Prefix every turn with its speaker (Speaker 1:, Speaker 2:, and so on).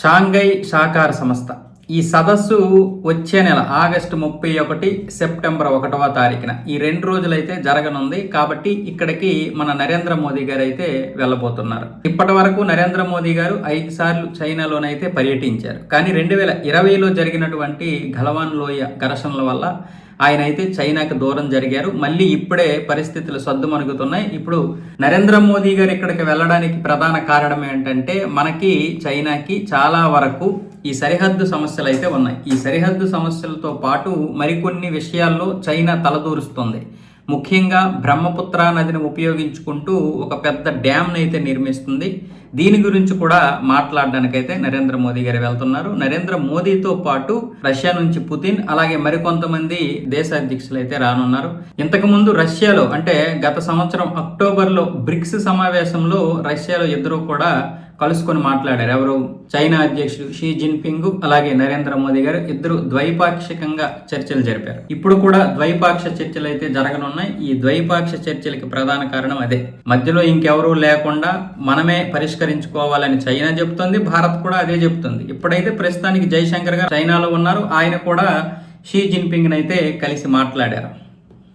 Speaker 1: Shanghai సహకార సంస్థ. ఈ సదస్సు వచ్చే నెల ఆగస్టు ముప్పై ఒకటి సెప్టెంబర్ ఒకటవ తారీఖున. ఈ రెండు రోజులైతే జరగనుంది కాబట్టి ఇక్కడికి మన నరేంద్ర మోదీ గారు అయితే వెళ్ళబోతున్నారు. ఇప్పటి వరకు నరేంద్ర మోదీ గారు ఐదు సార్లు చైనాలోనైతే పర్యటించారు. కానీ రెండు వేల ఇరవైలో జరిగినటువంటి గలవాన్ లోయ ఘర్షణల వల్ల ఆయన అయితే చైనాకి దూరం జరిగారు. మళ్ళీ ఇప్పుడే పరిస్థితులు సద్దుమణుగుతున్నాయి. ఇప్పుడు నరేంద్ర మోదీ గారు ఇక్కడికి వెళ్ళడానికి ప్రధాన కారణం ఏంటంటే మనకి చైనాకి చాలా వరకు ఈ సరిహద్దు సమస్యలు అయితే ఉన్నాయి. ఈ సరిహద్దు సమస్యలతో పాటు మరికొన్ని విషయాల్లో చైనా తలదూరుస్తుంది. ముఖ్యంగా బ్రహ్మపుత్ర నదిని ఉపయోగించుకుంటూ ఒక పెద్ద డ్యామ్ని అయితే నిర్మిస్తుంది. దీని గురించి కూడా మాట్లాడడానికైతే నరేంద్ర మోదీ గారు వెళ్తున్నారు. నరేంద్ర మోదీతో పాటు రష్యా నుంచి పుతిన్ అలాగే మరికొంతమంది దేశ అధ్యక్షులు అయితే రానున్నారు. ఇంతకు ముందు రష్యాలో అంటే గత సంవత్సరం అక్టోబర్లో బ్రిక్స్ సమావేశంలో రష్యాలో ఇద్దరు కూడా కలుసుకొని మాట్లాడారు. ఎవరు? చైనా అధ్యక్షుడు షీ జిన్పింగ్ అలాగే నరేంద్ర మోదీ గారు ఇద్దరు ద్వైపాక్షికంగా చర్చలు జరిపారు. ఇప్పుడు కూడా ద్వైపాక్ష చర్చలు అయితే జరగనున్నాయి. ఈ ద్వైపాక్ష చర్చలకి ప్రధాన కారణం అదే. మధ్యలో ఇంకెవరూ లేకుండా మనమే పరిష్కరించుకోవాలని చైనా చెప్తుంది. భారత్ కూడా అదే చెప్తుంది. ఇప్పుడైతే ప్రస్తుతానికి జైశంకర్ గారు చైనాలో ఉన్నారు. ఆయన కూడా షీ జిన్పింగ్ అయితే కలిసి మాట్లాడారు.